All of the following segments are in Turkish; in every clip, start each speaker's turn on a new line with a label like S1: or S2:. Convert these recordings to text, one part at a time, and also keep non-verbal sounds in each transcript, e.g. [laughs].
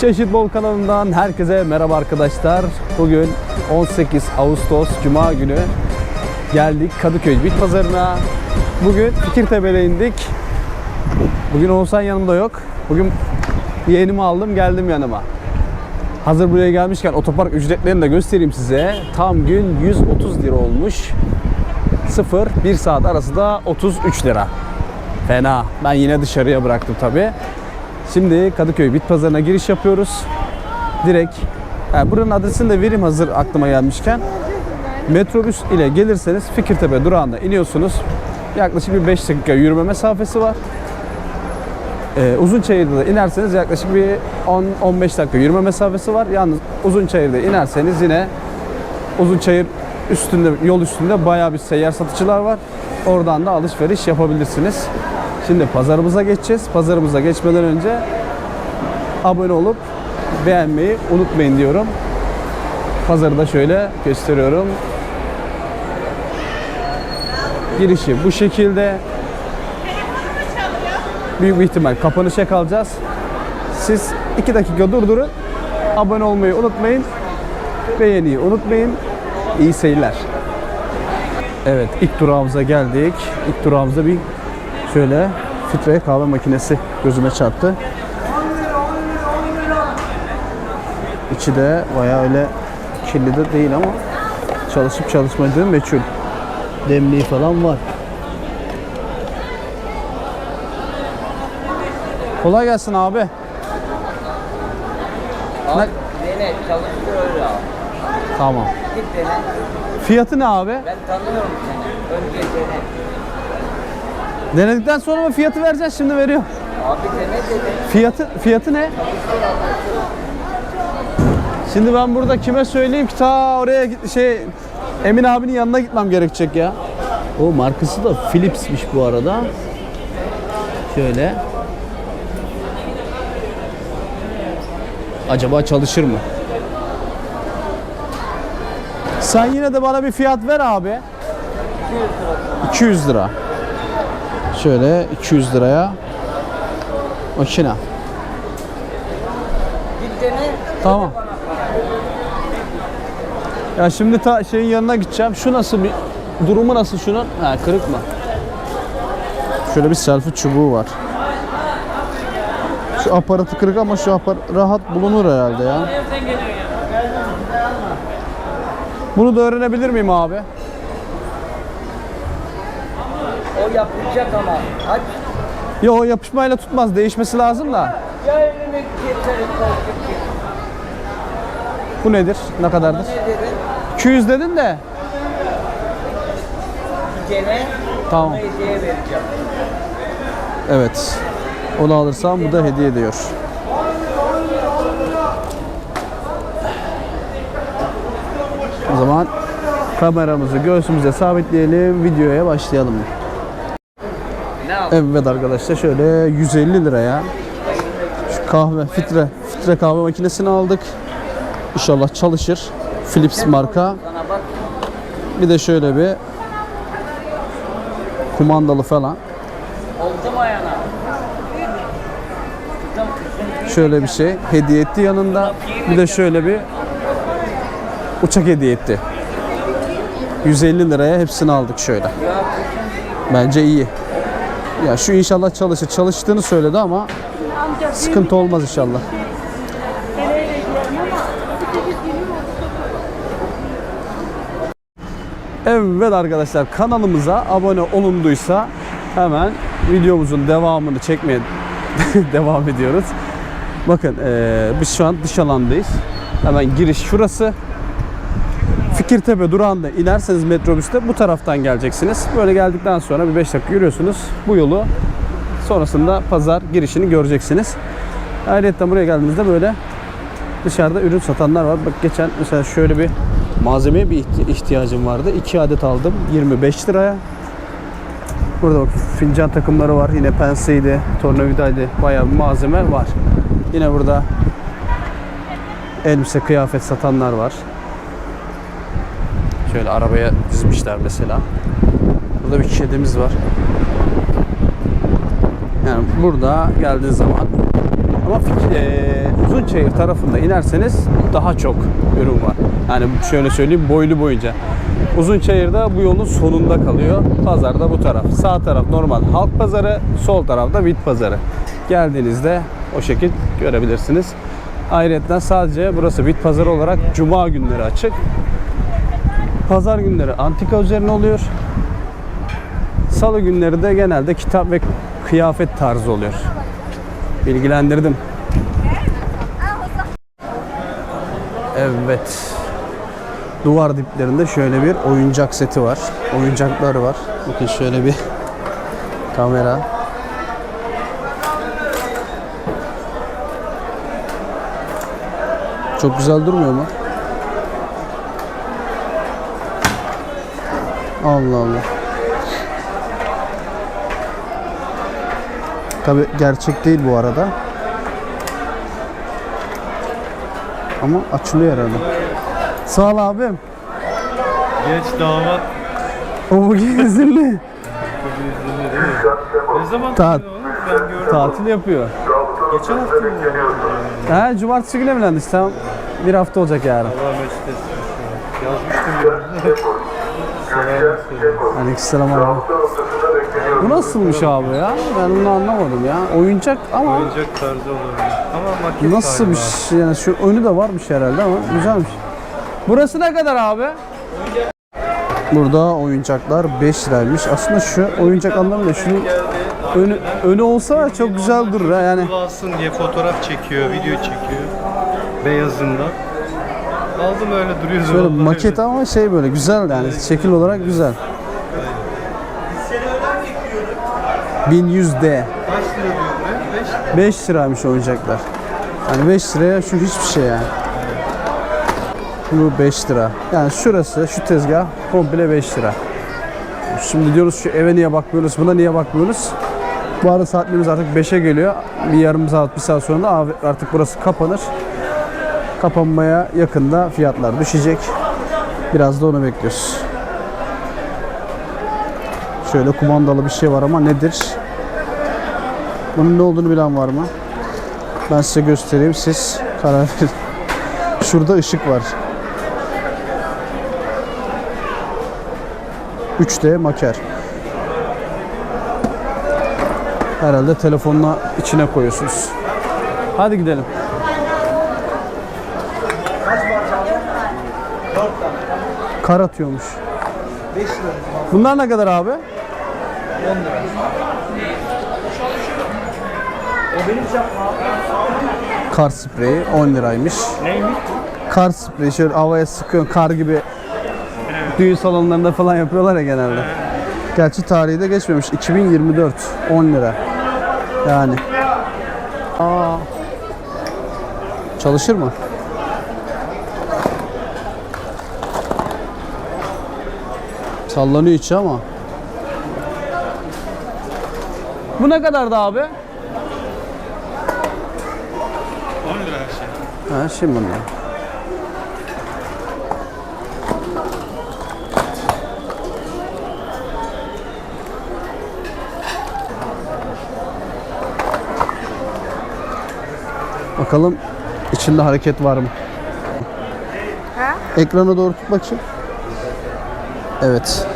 S1: Çeşit Bol kanalından herkese merhaba arkadaşlar. Bugün 18 Ağustos Cuma günü geldik Kadıköy Bit Pazarı'na. Bugün Fikirtepe'de indik. Bugün Oğuzhan yanımda yok. Bugün yeğenimi aldım geldim yanıma. Hazır buraya gelmişken otopark ücretlerini de göstereyim size. Tam gün 130 lira olmuş. 0 1 saat arası da 33 lira. Fena. Ben yine dışarıya bıraktım tabi. Şimdi Kadıköy Bit Pazarı'na giriş yapıyoruz. Direkt yani buranın adresini de vereyim hazır aklıma gelmişken. Metrobüs ile gelirseniz Fikirtepe durağında iniyorsunuz. Yaklaşık bir 5 dakika yürüme mesafesi var. Ee, Uzunçayır'da da inerseniz yaklaşık bir 10-15 dakika yürüme mesafesi var. Yalnız Uzunçayır'da inerseniz yine Uzunçayır üstünde yol üstünde bayağı bir seyyar satıcılar var. Oradan da alışveriş yapabilirsiniz. Şimdi pazarımıza geçeceğiz. Pazarımıza geçmeden önce abone olup beğenmeyi unutmayın diyorum. Pazarı da şöyle gösteriyorum. Girişi bu şekilde. Büyük bir ihtimal kapanışa kalacağız. Siz 2 dakika durdurun. Abone olmayı unutmayın. Beğeniyi unutmayın. İyi seyirler. Evet ilk durağımıza geldik. İlk durağımızda bir şöyle filtre kahve makinesi gözüme çarptı. İçi de bayağı öyle kirli de değil ama çalışıp çalışmadığı meçhul. Demliği falan var. Kolay gelsin abi.
S2: Abi
S1: Ne-
S2: dene çalıştır.
S1: Tamam.
S2: Git dene.
S1: Fiyatı ne abi?
S2: Ben tanıyorum seni. Önce dene.
S1: Denedikten sonra mı fiyatı vereceğiz şimdi veriyor.
S2: Abi dene.
S1: Fiyatı fiyatı ne? Şimdi ben burada kime söyleyeyim ki ta oraya şey Emin abinin yanına gitmem gerekecek ya. O markası da Philips'miş bu arada. Şöyle. Acaba çalışır mı? Sen yine de bana bir fiyat ver abi. 200 lira. Şöyle 200 liraya makine. Tamam. Ya şimdi ta şeyin yanına gideceğim. Şu nasıl bir durumu nasıl şunun? Ha kırık mı? Şöyle bir selfie çubuğu var. Şu aparatı kırık ama şu aparat rahat bulunur herhalde ya. Bunu da öğrenebilir miyim abi?
S2: O yapacak ama. Aç.
S1: Yo o yapışmayla tutmaz. Değişmesi lazım da.
S2: Ya elini getirin.
S1: Bu nedir? Ne kadardır?
S2: Ne dedin?
S1: 200 dedin de.
S2: Dene.
S1: Tamam.
S2: Hediye vereceğim.
S1: Evet. Onu alırsam bu da hediye ediyor. O zaman kameramızı göğsümüze sabitleyelim. Videoya başlayalım. Evet arkadaşlar şöyle 150 liraya şu kahve filtre filtre kahve makinesini aldık. İnşallah çalışır. Philips marka. Bir de şöyle bir kumandalı falan. Şöyle bir şey hediye etti yanında. Bir de şöyle bir uçak hediye etti. 150 liraya hepsini aldık şöyle. Bence iyi. Ya şu inşallah çalışır. Çalıştığını söyledi ama sıkıntı olmaz inşallah. Evet arkadaşlar kanalımıza abone olunduysa hemen videomuzun devamını çekmeye [laughs] devam ediyoruz. Bakın eee, biz şu an dış alandayız. Hemen giriş şurası. Fikirtepe durağında inerseniz metrobüste bu taraftan geleceksiniz. Böyle geldikten sonra bir 5 dakika yürüyorsunuz. Bu yolu sonrasında pazar girişini göreceksiniz. Ayrıca buraya geldiğinizde böyle dışarıda ürün satanlar var. Bak geçen mesela şöyle bir malzemeye bir ihti- ihtiyacım vardı. 2 adet aldım 25 liraya. Burada bak fincan takımları var. Yine penseydi, tornavidaydı. Bayağı bir malzeme var. Yine burada elbise, kıyafet satanlar var. Şöyle arabaya dizmişler mesela. Burada bir kedimiz var. Yani burada geldiği zaman ama uzun Uzunçayır tarafında inerseniz daha çok ürün var. Yani şöyle söyleyeyim boylu boyunca. Uzunçayır'da bu yolun sonunda kalıyor. Pazar da bu taraf. Sağ taraf normal halk pazarı, sol tarafta bit pazarı. Geldiğinizde o şekil görebilirsiniz. Ayrıca sadece burası bit pazarı olarak cuma günleri açık. Pazar günleri antika üzerine oluyor. Salı günleri de genelde kitap ve kıyafet tarzı oluyor. Bilgilendirdim. Evet. Duvar diplerinde şöyle bir oyuncak seti var. Oyuncaklar var. Bakın şöyle bir kamera. Çok güzel durmuyor mu? Allah Allah. Tabi gerçek değil bu arada. Ama açılıyor herhalde. Sağ ol abim.
S3: Geç damat.
S1: O bugün [laughs] izinli.
S3: Ne zaman
S1: Ta-. Tatil yapıyor.
S3: Geçen hafta mı?
S1: He cumartesi günü evlendik. Tam bir hafta olacak yarın.
S3: Allah mesut etsin. Yazmıştım. [laughs]
S1: Aleykümselam abi. Bu nasılmış abi ya? Ben bunu anlamadım ya. Oyuncak ama
S3: Oyuncak tarzı olabilir. Ama maket
S1: nasıl bir şey? Yani şu önü de varmış herhalde ama güzelmiş. Burası ne kadar abi? Burada oyuncaklar 5 liraymış. Aslında şu oyuncak anlamında şunun önü, önü olsa çok güzel durur ha yani.
S3: Alsın diye fotoğraf çekiyor, video çekiyor. Beyazında. Aldım öyle duruyor. Vallahi
S1: maket ama şey böyle güzel yani şekil olarak güzel. 1100D.
S3: Kaç lira diyor ne? 5
S1: 5 liraymış oyuncaklar. Yani 5 liraya şu hiçbir şey yani. Bu 5 lira. Yani şurası, şu tezgah komple 5 lira. Şimdi diyoruz şu eve niye bakmıyoruz, buna niye bakmıyoruz? Bu arada saatlerimiz artık 5'e geliyor. Bir yarım saat, bir saat sonra da artık burası kapanır. Kapanmaya yakında fiyatlar düşecek. Biraz da onu bekliyoruz. Şöyle kumandalı bir şey var ama nedir? Bunun ne olduğunu bilen var mı? Ben size göstereyim. Siz karar verin. [laughs] Şurada ışık var. 3D maker. Herhalde telefonla içine koyuyorsunuz. Hadi gidelim. Kar atıyormuş. Bunlar ne kadar abi? Kar spreyi 10 liraymış.
S3: Neymiş?
S1: Kar spreyi şöyle havaya sıkıyorsun kar gibi. Düğün salonlarında falan yapıyorlar ya genelde. Gerçi tarihi de geçmemiş. 2024 10 lira. Yani. Aa. Çalışır mı? Sallanıyor içi ama. Bu ne kadardı abi?
S3: 10 lira her şey.
S1: Ha şimdi bunlar. Bakalım içinde hareket var mı? Ekrana doğru tut bakayım. Evet.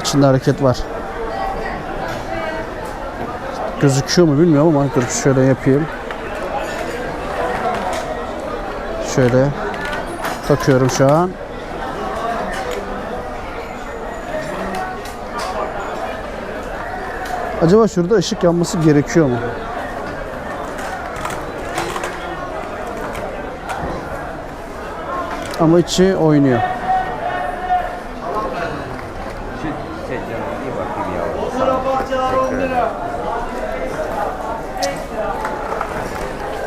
S1: İçinde hareket var. Gözüküyor mu bilmiyorum ama dur şöyle yapayım. Şöyle takıyorum şu an. Acaba şurada ışık yanması gerekiyor mu? Ama içi oynuyor.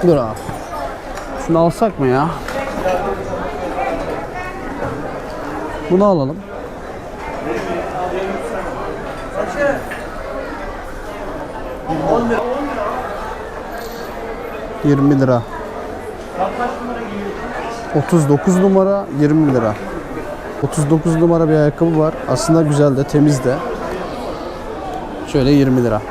S1: Dur abi. Şunu alsak mı ya? Bunu alalım. Yirmi lira. 39 numara 20 lira. 39 numara bir ayakkabı var. Aslında güzel de temiz de. Şöyle 20 lira.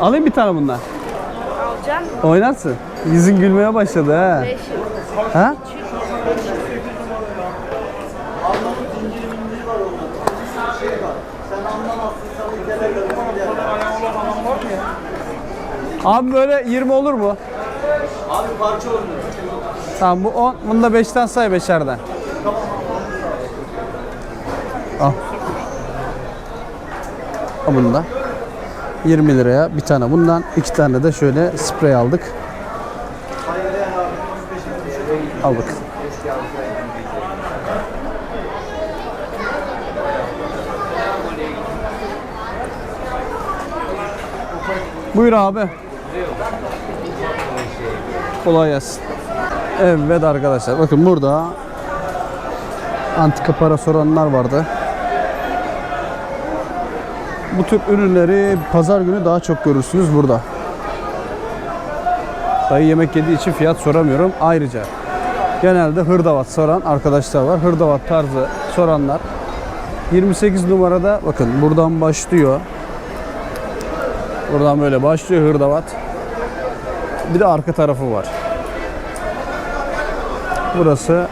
S1: Alayım bir tane bundan.
S4: Alacağım.
S1: Oynarsın. Yüzün gülmeye başladı ha.
S4: Beş.
S1: Ha? Abi böyle 20 olur mu? Abi parça olur Tamam bu 10. Bunu da 5'ten say 5'erden. Al. Al bunu da. 20 liraya bir tane bundan, iki tane de şöyle sprey aldık. Al bak. Buyur abi. Kolay gelsin. Evet arkadaşlar bakın burada antika para soranlar vardı. Bu tür ürünleri pazar günü daha çok görürsünüz burada. Dayı yemek yediği için fiyat soramıyorum. Ayrıca genelde hırdavat soran arkadaşlar var. Hırdavat tarzı soranlar. 28 numarada bakın buradan başlıyor. Buradan böyle başlıyor hırdavat. Bir de arka tarafı var. Burası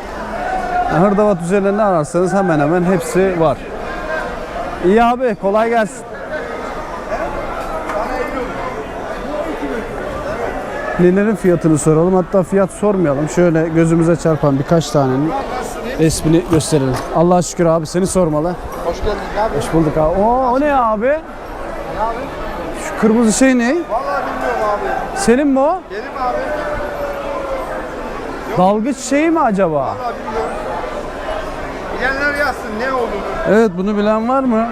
S1: hırdavat üzerine ne ararsanız hemen hemen hepsi var. İyi abi kolay gelsin. Nelerin fiyatını soralım. Hatta fiyat sormayalım. Şöyle gözümüze çarpan birkaç tanenin resmini gösterelim. Allah'a şükür abi seni sormalı.
S5: Hoş geldin abi.
S1: Hoş bulduk abi. Oo, o ne abi? Şu kırmızı şey ne?
S5: Vallahi bilmiyorum abi.
S1: Senin mi o?
S5: Benim abi.
S1: Dalgıç şeyi mi acaba?
S5: Vallahi bilmiyorum. Bilenler yazsın ne olduğunu.
S1: Evet bunu bilen var mı?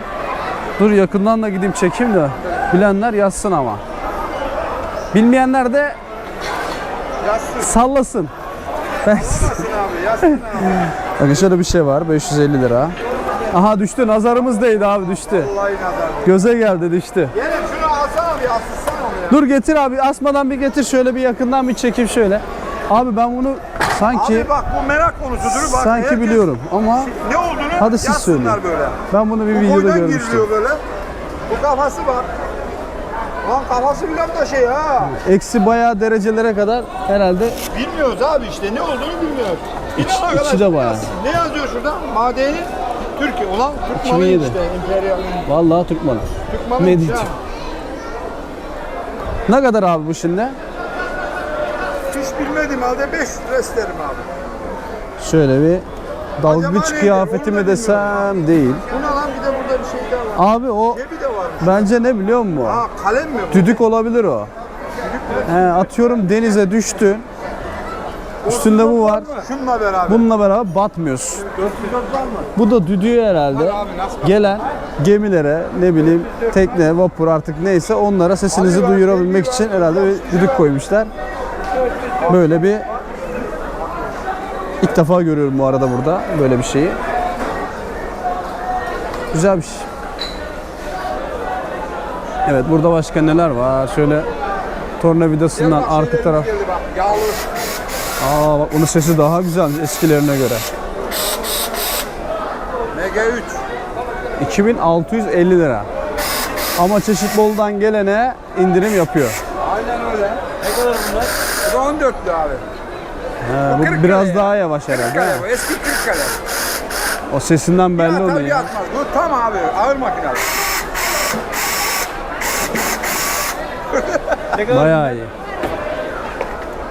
S1: Dur yakından da gideyim çekeyim de. Bilenler yazsın ama. Bilmeyenler de
S5: Yazsın.
S1: sallasın.
S5: Yazsın abi. Yazsın abi.
S1: Bakın şöyle bir şey var 550 lira. Aha düştü nazarımız değdi abi düştü.
S5: Vallahi nazar.
S1: Göze geldi düştü.
S5: Yeğenim şunu alsana bir asılsana onu ya.
S1: Dur getir abi asmadan bir getir şöyle bir yakından bir çekeyim şöyle. Abi ben bunu sanki
S5: Abi bak bu merak konusudur. Bak,
S1: sanki
S5: herkes
S1: biliyorum ama
S5: Ne olduğunu
S1: Hadi siz
S5: yazsınlar
S1: söyleyin.
S5: böyle.
S1: ben bunu bir
S5: Bu
S1: videoda
S5: boydan
S1: görmüştüm.
S5: giriliyor böyle. Bu kafası var. Lan kafası bile da şey ha.
S1: Eksi bayağı derecelere kadar herhalde
S5: Bilmiyoruz abi işte ne olduğunu bilmiyoruz.
S1: İç-
S5: İnan arkadaş,
S1: içi de bayağı.
S5: Ne yazıyor şurada? Madeni Türkiye. Ulan Türk malı
S1: 2007.
S5: işte. İmperyal.
S1: vallahi Türk malı.
S5: Türk malı
S1: Medici.
S5: ya.
S1: Ne kadar abi bu şimdi?
S5: Hiç bilmediğim halde 500 lira isterim abi.
S1: Şöyle bir dalgıç
S5: neydi?
S1: kıyafeti mi desem değil.
S5: Bu ne lan bir de burada bir şey daha var.
S1: Abi o
S5: Cebi de var.
S1: bence ne biliyor musun?
S5: Ha kalem mi bu?
S1: Düdük olabilir o. He, atıyorum denize düştü. Üstünde bu var.
S5: Şununla beraber.
S1: Bununla beraber batmıyorsun.
S5: 404 var mı?
S1: Bu da düdüğü herhalde.
S5: Abi nasıl
S1: Gelen gemilere ne bileyim tekne, vapur artık neyse onlara sesinizi duyurabilmek için herhalde bir düdük koymuşlar. Böyle bir ilk defa görüyorum bu arada burada böyle bir şeyi. Güzel bir şey. Evet burada başka neler var? Şöyle tornavidasından arka taraf. Aa bak bunun sesi daha güzel eskilerine göre.
S5: MG3.
S1: 2650 lira. Ama çeşit boldan gelene indirim yapıyor.
S5: Aynen öyle. Ne kadar bunlar? Bu da 14 lira abi.
S1: He, bu biraz
S5: ya.
S1: daha yavaş herhalde. He?
S5: bu. Eski Kırıkkale.
S1: O sesinden belli
S5: Ya
S1: oluyor
S5: tabii
S1: ya.
S5: atmaz. Bu tam abi. Ağır makinalı. [laughs]
S1: Bayağı iyi.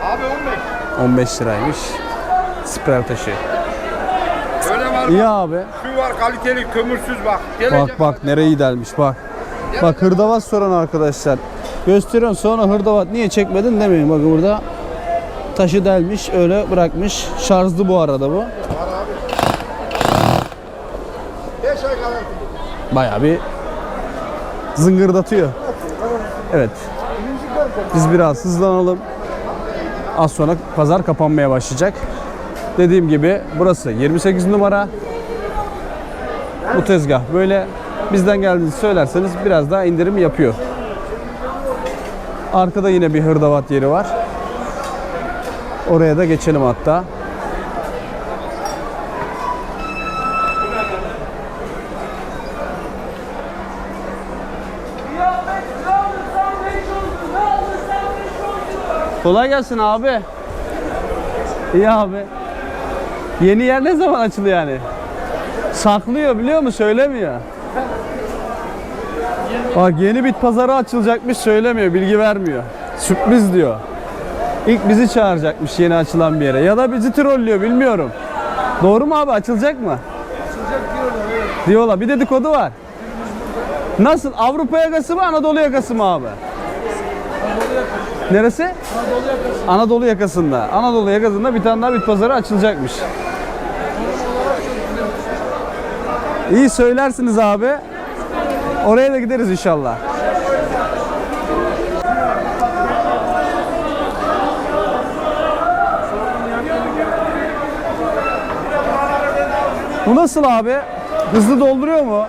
S5: Abi 15.
S1: 15 liraymış. Sper taşı.
S5: Böyle var
S1: İyi
S5: bak.
S1: abi.
S5: Şu var kaliteli kömürsüz bak. Gelecek
S1: Bak bak nereye delmiş bak. Bak hırdavat soran arkadaşlar. Gösteriyorum sonra hırdavat niye çekmedin demeyin. Bakın burada taşı delmiş öyle bırakmış. Şarjlı bu arada bu.
S5: 5 ay kadar.
S1: Bayağı bir zıngırdatıyor. Evet. Biz biraz hızlanalım. Az sonra pazar kapanmaya başlayacak. Dediğim gibi burası 28 numara. Bu tezgah böyle bizden geldiğinizi söylerseniz biraz daha indirim yapıyor. Arkada yine bir hırdavat yeri var. Oraya da geçelim hatta. Kolay gelsin abi. İyi abi. Yeni yer ne zaman açılıyor yani? Saklıyor biliyor musun? Söylemiyor. Bak yeni bit pazarı açılacakmış söylemiyor, bilgi vermiyor. Sürpriz diyor. İlk bizi çağıracakmış yeni açılan bir yere. Ya da bizi trollüyor bilmiyorum. Doğru mu abi açılacak mı? Açılacak diyorlar evet. Diyorlar. Bir dedikodu var. Nasıl? Avrupa yakası mı Anadolu yakası mı abi? Neresi? Anadolu yakası. Anadolu yakasında. Anadolu yakasında bir tane daha bit pazarı açılacakmış. İyi söylersiniz abi. Oraya da gideriz inşallah. Bu nasıl abi? Hızlı dolduruyor mu?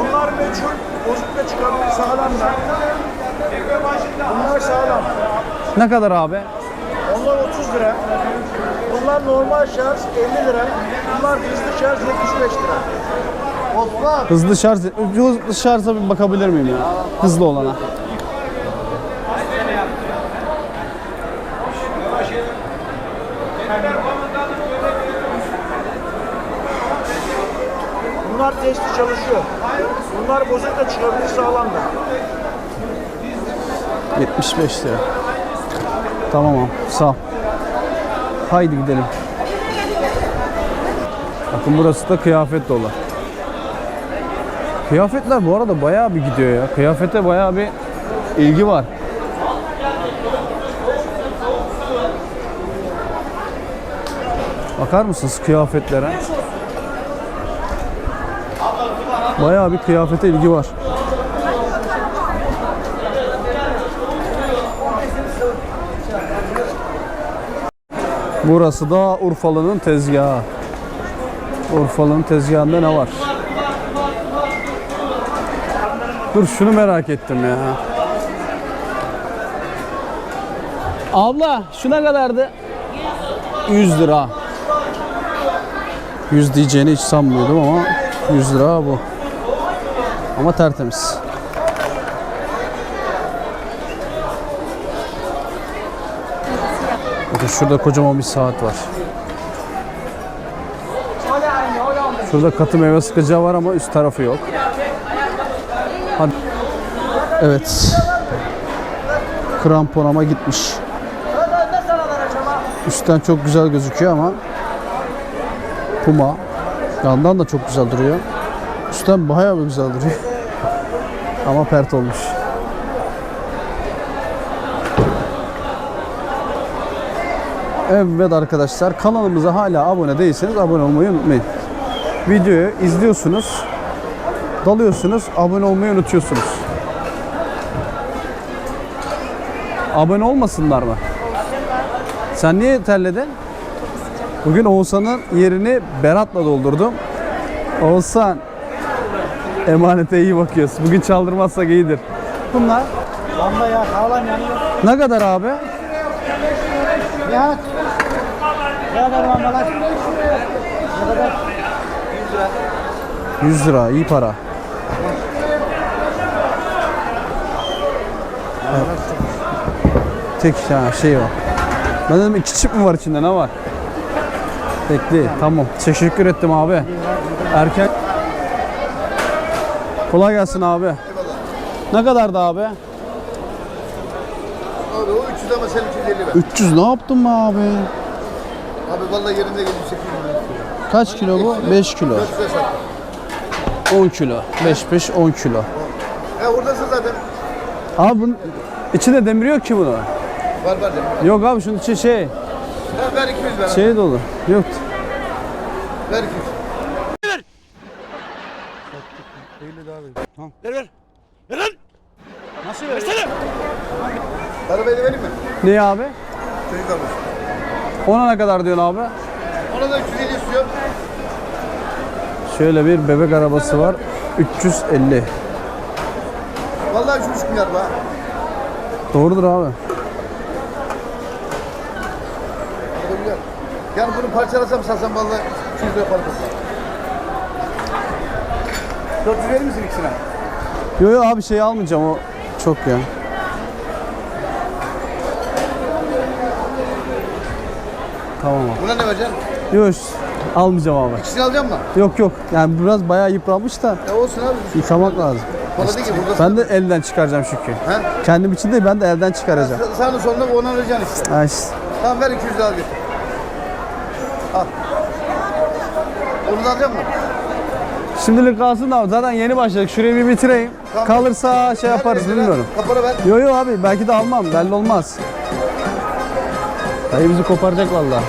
S3: Onlar meçhul. Bozuk da çıkabilir sağlam da. Bunlar sağlam.
S1: Ne kadar abi?
S3: Onlar 30 lira. Bunlar normal şarj 50 lira. Bunlar hızlı şarj 75 lira. Osman.
S1: Hızlı şarj, hızlı şarja bir bakabilir miyim ya? Hızlı olana.
S3: Bunlar testi çalışıyor. Bunlar bozuk da çıkabilir sağlam da.
S1: 75 lira. Tamam abi, sağ ol. Haydi gidelim. Bakın burası da kıyafet dolu. Kıyafetler bu arada bayağı bir gidiyor ya. Kıyafete bayağı bir ilgi var. Bakar mısınız kıyafetlere? Bayağı bir kıyafete ilgi var. Burası da Urfalı'nın tezgahı. Urfalı'nın tezgahında ne var? Dur şunu merak ettim ya. Abla şu ne kadardı? 100 lira. 100 diyeceğini hiç sanmıyordum ama 100 lira bu. Ama tertemiz. Bakın şurada kocaman bir saat var. Şurada katı meyve sıkacağı var ama üst tarafı yok. Hadi. Evet. Kramponama gitmiş. Üstten çok güzel gözüküyor ama Puma. Yandan da çok güzel duruyor. Üstten bayağı bir güzel duruyor. [laughs] ama pert olmuş. Evet arkadaşlar kanalımıza hala abone değilseniz abone olmayı unutmayın. Videoyu izliyorsunuz, dalıyorsunuz, abone olmayı unutuyorsunuz. Abone olmasınlar mı? Sen niye terledin? Bugün Oğuzhan'ın yerini Berat'la doldurdum. Oğuzhan emanete iyi bakıyorsun. Bugün çaldırmazsak iyidir. Bunlar
S3: Lamba ya sağlam yanıyor.
S1: ne kadar abi?
S3: Ya. Ne kadar lambalar? Ne kadar?
S1: 100 lira iyi para. Tek ha, şey o. Ben dedim iki çip mi var içinde ne var? Tekli tamam. Teşekkür ettim abi. Erken. Kolay gelsin abi. Ne kadardı abi?
S5: Abi o 300 ama sen 350 ver.
S1: 300 ne yaptın be abi?
S5: Abi vallahi yerinde gelip 800 lira.
S1: Kaç kilo bu? 5 kilo.
S5: 400 lira sattım.
S1: 10 kilo. 5 5 10 kilo.
S5: E oradasın zaten.
S1: Abi bunun içinde demir yok ki bunu.
S5: Var var dedim.
S1: Yok abi şunun içi şey,
S5: Ha, ver 200 ver.
S1: şey dolu. Yok.
S5: Ver 200.
S3: Nasıl verir?
S5: Arabayı da vereyim mi?
S1: Ne abi?
S5: Çocuk almış.
S1: Ona ne kadar diyorsun abi?
S5: Ona da 350 istiyor.
S1: Şöyle bir bebek arabası var. 350.
S5: Vallahi 3,5 milyar be.
S1: Doğrudur abi.
S5: O da milyar. Yani bunu parçalasam satsam vallahi 200 lira para tutar. 400 verir misin ikisine?
S1: Yo yo abi şey almayacağım o çok ya. Tamam abi.
S5: Buna ne vereceksin?
S1: Yok almayacağım abi.
S5: İkisini alacağım mı?
S1: Yok yok yani biraz bayağı yıpranmış da
S5: E olsun abi.
S1: yıkamak lazım.
S5: Bana değil ki burada.
S1: Ben de elden çıkaracağım çünkü.
S5: He?
S1: Kendim için değil ben de elden çıkaracağım.
S5: Sağını solunu ona vereceksin işte.
S1: Ha işte.
S5: Tamam ver 200 lira al git. Onu da alacak mısın?
S1: Şimdilik kalsın da zaten yeni başladık. Şurayı bir bitireyim.
S5: Tamam.
S1: Kalırsa şey
S5: Ver
S1: yaparız
S5: 100 lira,
S1: bilmiyorum.
S5: Kapora ver.
S1: Yo yo abi belki de almam belli olmaz. Dayı bizi koparacak vallahi.